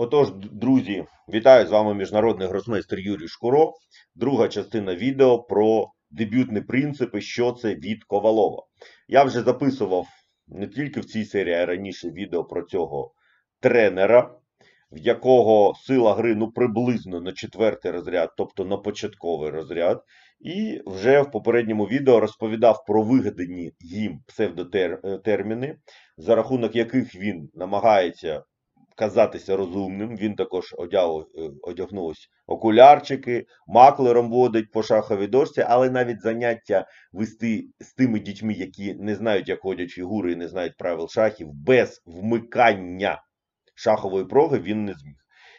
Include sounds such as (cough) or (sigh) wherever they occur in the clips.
Отож, друзі, вітаю з вами міжнародний гросмейстер Юрій Шкуро. Друга частина відео про дебютні принципи, що це від Ковалова. Я вже записував не тільки в цій серії, а й раніше відео про цього тренера, в якого сила гри ну приблизно на четвертий розряд, тобто на початковий розряд. І вже в попередньому відео розповідав про вигадані їм псевдотерміни, за рахунок яких він намагається казатися розумним. Він також одяг, одягнувся окулярчики, маклером водить по шаховій дошці, але навіть заняття вести з тими дітьми, які не знають, як ходять фігури і не знають правил шахів, без вмикання шахової проги він не зміг.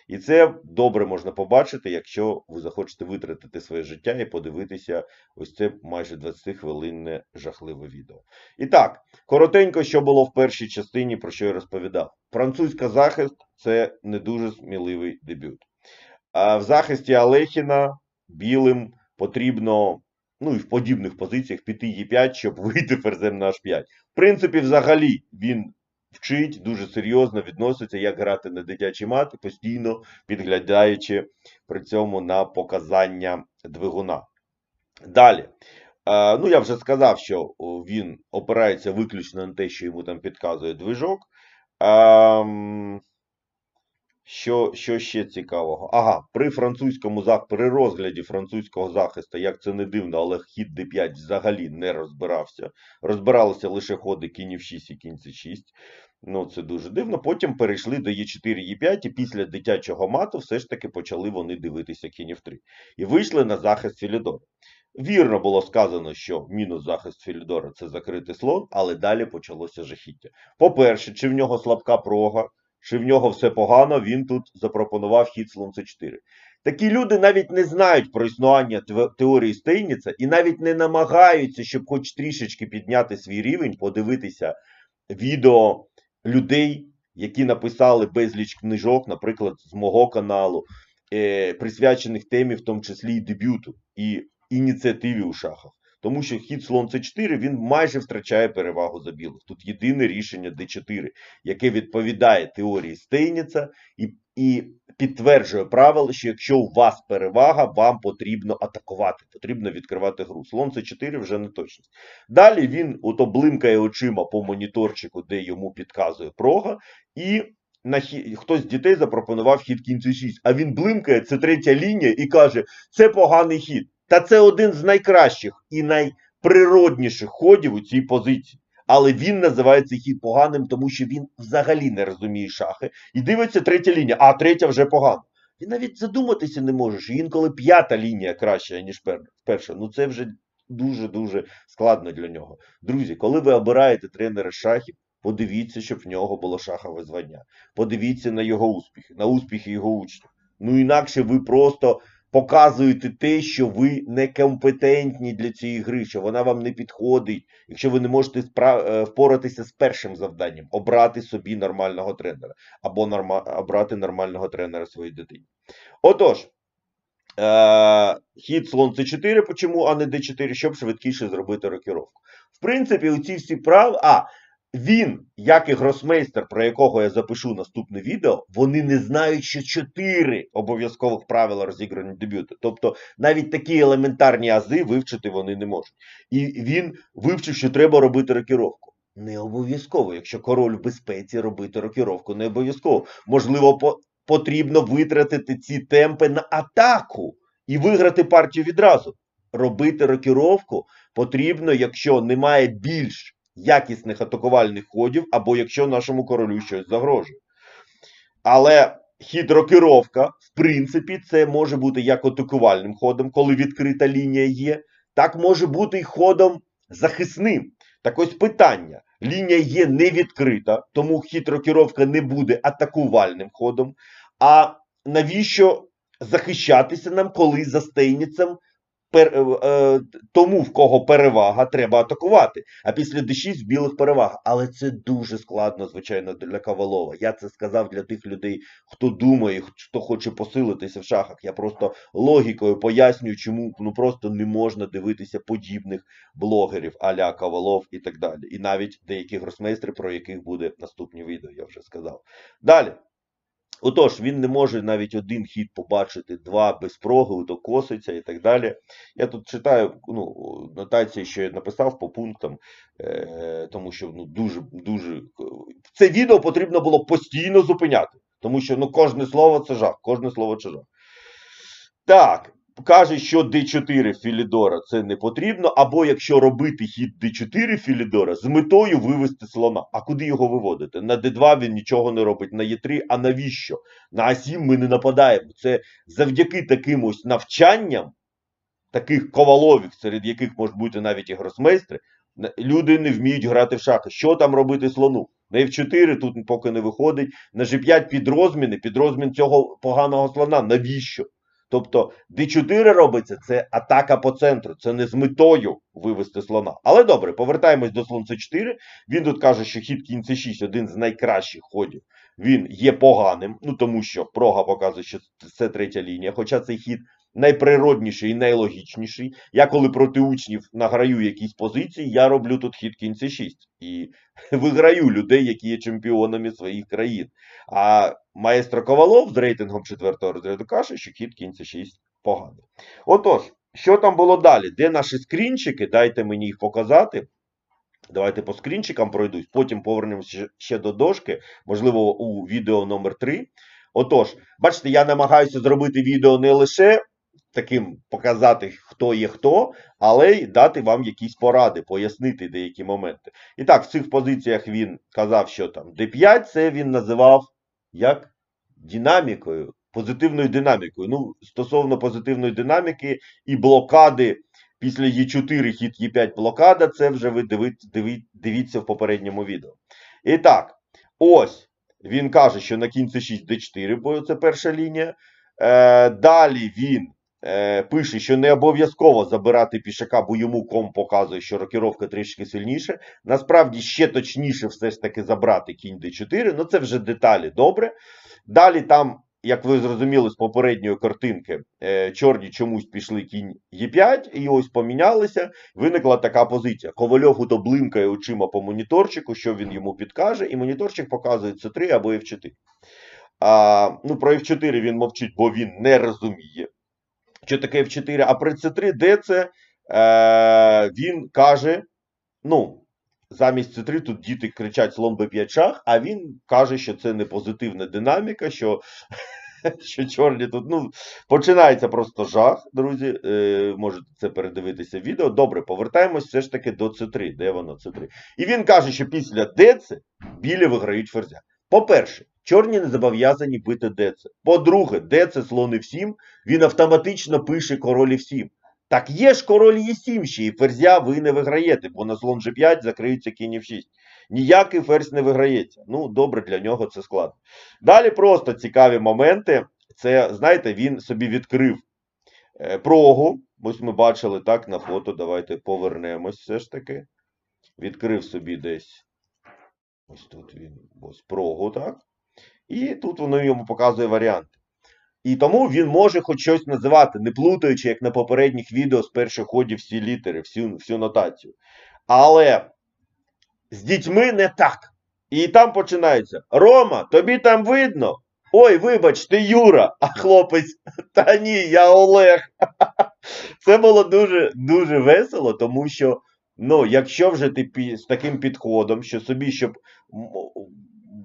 І це добре можна побачити, якщо ви захочете витратити своє життя і подивитися ось це майже 20-хвилинне жахливе відео. І так, коротенько, що було в першій частині, про що я розповідав. Французька захист це не дуже сміливий дебют. А в захисті Алехіна білим потрібно, ну і в подібних позиціях піти Е5, щоб вийти (laughs) ферзем на H5. В принципі, взагалі він вчить дуже серйозно відноситься, як грати на дитячі мати, постійно підглядаючи при цьому на показання двигуна. Далі. Е, ну, я вже сказав, що він опирається виключно на те, що йому там підказує движок. Що, що ще цікавого? Ага, при французькому при розгляді французького захисту, як це не дивно, але хід d5 взагалі не розбирався. Розбиралися лише ходи кінь 6 і кінь c6. Ну, це дуже дивно. Потім перейшли до Е4, Е5, і після дитячого мату все ж таки почали вони дивитися кінь 3. І вийшли на захист Філідора. Вірно було сказано, що мінус захист Філідора це закритий слон, але далі почалося жахіття. По-перше, чи в нього слабка прога, чи в нього все погано, він тут запропонував хід слон С4. Такі люди навіть не знають про існування теорії Стейніца і навіть не намагаються, щоб хоч трішечки підняти свій рівень, подивитися відео людей, які написали безліч книжок, наприклад, з мого каналу, е, присвячених темі, в тому числі і дебюту, і ініціативі у шахах. Тому що хід слон С4 він майже втрачає перевагу за білих. Тут єдине рішення Д4, яке відповідає теорії Стейніца і, і підтверджує правило, що якщо у вас перевага, вам потрібно атакувати, потрібно відкривати гру. Слон С4 вже не точність. Далі він ото блимкає очима по моніторчику, де йому підказує прога, і на хі... хтось з дітей запропонував хід кінь С6, а він блимкає, це третя лінія, і каже: це поганий хід. Та це один з найкращих і найприродніших ходів у цій позиції. Але він називає цей хід поганим, тому що він взагалі не розуміє шахи. І дивиться третя лінія, а третя вже погана. Він навіть задуматися не може, що інколи п'ята лінія краща, ніж перша. Ну це вже дуже-дуже складно для нього. Друзі, коли ви обираєте тренера шахів, подивіться, щоб в нього було шахове звання. Подивіться на його успіхи, на успіхи його учнів. Ну інакше ви просто показуєте те, що ви некомпетентні для цієї гри, що вона вам не підходить, якщо ви не можете е, впоратися з першим завданням, обрати собі нормального тренера або норма- обрати нормального тренера своїй дитині. Отож, е- хід слон С4, почому, а не Д4, щоб швидкіше зробити рокіровку. В принципі, у ці всі прав. А, він, як і гросмейстер, про якого я запишу наступне відео, вони не знають, що чотири обов'язкових правила розіграння дебюту. Тобто навіть такі елементарні ази вивчити вони не можуть. І він вивчив, що треба робити рокіровку. Не обов'язково, якщо король в безпеці робити рокіровку, не обов'язково. Можливо, по- потрібно витратити ці темпи на атаку і виграти партію відразу. Робити рокіровку потрібно, якщо немає більш якісних атакувальних ходів, або якщо нашому королю щось загрожує. Але хід рокировка, в принципі, це може бути як атакувальним ходом, коли відкрита лінія є, так може бути і ходом захисним. Так ось питання: лінія є не відкрита, тому хід рокировка не буде атакувальним ходом. А навіщо захищатися нам, коли за стейніцем тому, в кого перевага, треба атакувати. А після d6 в білих перевага. Але це дуже складно, звичайно, для Кавалова. Я це сказав для тих людей, хто думає, хто хоче посилитися в шахах. Я просто логікою пояснюю, чому ну просто не можна дивитися подібних блогерів аля Кавалов і так далі. І навіть деякі гросмейстри, про яких буде наступні відео, я вже сказав. Далі. Отож, він не може навіть один хід побачити, два без прогулу, то коситься і так далі. Я тут читаю ну, нотації, що я написав по пунктам, е, тому що ну, дуже, дуже. Це відео потрібно було постійно зупиняти, тому що ну, кожне слово це жах, кожне слово це жах. Так, каже, що D4 Філідора це не потрібно, або якщо робити хід D4 Філідора з метою вивести слона. А куди його виводити? На D2 він нічого не робить, на Е3, а навіщо? На А7 ми не нападаємо. Це завдяки таким ось навчанням, таких ковалових, серед яких можуть бути навіть і гросмейстри, люди не вміють грати в шахи. Що там робити слону? На F4 тут поки не виходить. На G5 під розміни, під розмін цього поганого слона. Навіщо? Тобто D4 робиться це атака по центру, це не з метою вивести слона. Але добре, повертаємось до слон C4. Він тут каже, що хід кінь C6 один з найкращих ходів. Він є поганим, ну тому що прога показує, що це третя лінія. Хоча цей хід найприродніший і найлогічніший. Я коли проти учнів награю якісь позиції, я роблю тут хід кінь C6. І (laughs) виграю людей, які є чемпіонами своїх країн. А маестро Ковалов з рейтингом четвертого розряду каже, що хід кінь C6 поганий. Отож, що там було далі? Де наші скрінчики? Дайте мені їх показати. Давайте по скрінчикам пройдусь, потім повернемося ще до дошки, можливо, у відео номер 3. Отож, бачите, я намагаюся зробити відео не лише таким показати, хто є хто, але й дати вам якісь поради, пояснити деякі моменти. І так, в цих позиціях він казав, що там D5 це він називав як динамікою, позитивною динамікою. Ну, стосовно позитивної динаміки і блокади після Е4 хід Е5 блокада, це вже ви дивіться в попередньому відео. І так, ось він каже, що на кінці 6 D4, бо це перша лінія. Е, далі він е, пише, що не обов'язково забирати пішака, бо йому ком показує, що рокіровка трішки сильніше. Насправді ще точніше все ж таки забрати кінь d4, ну це вже деталі добре. Далі там, як ви зрозуміли з попередньої картинки, е, чорні чомусь пішли кінь Е5, і ось помінялися. Виникла така позиція. Ковальов ото блимкає очима по моніторчику, що він йому підкаже, і моніторчик показує С3 або F4. А, ну, про F4 він мовчить, бо він не розуміє, що таке F4. А при C3, де це е, він каже: ну, замість C3 тут діти кричать слон B5 шах, а він каже, що це не позитивна динаміка, що, (laughs) що чорні тут. ну, Починається просто жах, друзі. Е, можете це передивитися в відео. Добре, повертаємось все ж таки до C3. Де воно C3? І він каже, що після ДЦ білі виграють ферзя. По-перше, чорні не зобов'язані бити ДЦ. По-друге, ДЦ слон F7, він автоматично пише король F7. Так є ж король Е7 ще, і ферзя ви не виграєте, бо на слон G5 закриється кінь F6. Ніякий ферзь не виграється. Ну, добре, для нього це складно. Далі просто цікаві моменти. Це, знаєте, він собі відкрив е, прогу. Ось ми бачили так на фото. Давайте повернемось все ж таки. Відкрив собі десь. Ось тут він ось прогу, так? І тут воно йому показує варіанти. І тому він може хоч щось називати, не плутаючи, як на попередніх відео з перших ходів всі літери, всю, всю нотацію. Але з дітьми не так. І там починається: Рома, тобі там видно? Ой, вибач, ти Юра, а хлопець, та ні, я Олег. (laughs) Це було дуже дуже весело, тому що, ну, якщо вже ти з таким підходом, що собі, щоб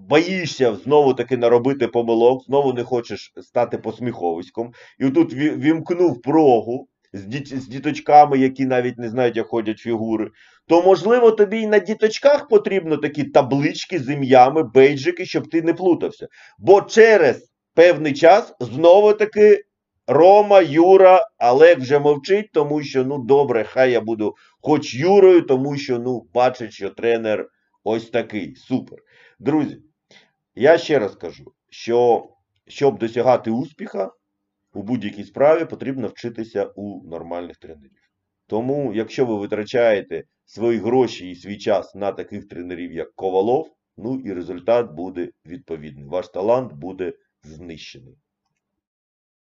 боїшся знову таки наробити помилок, знову не хочеш стати посміховиськом, і тут вімкнув прогу з, діт- з діточками, які навіть не знають, як ходять фігури, то можливо тобі і на діточках потрібно такі таблички з ім'ями, бейджики, щоб ти не плутався. Бо через певний час знову таки Рома, Юра, Олег вже мовчить, тому що ну добре, хай я буду хоч Юрою, тому що ну бачить, що тренер ось такий. Супер. Друзі, я ще раз кажу, що щоб досягати успіха у будь-якій справі, потрібно вчитися у нормальних тренерів. Тому, якщо ви витрачаєте свої гроші і свій час на таких тренерів, як Ковалов, ну і результат буде відповідний. Ваш талант буде знищений.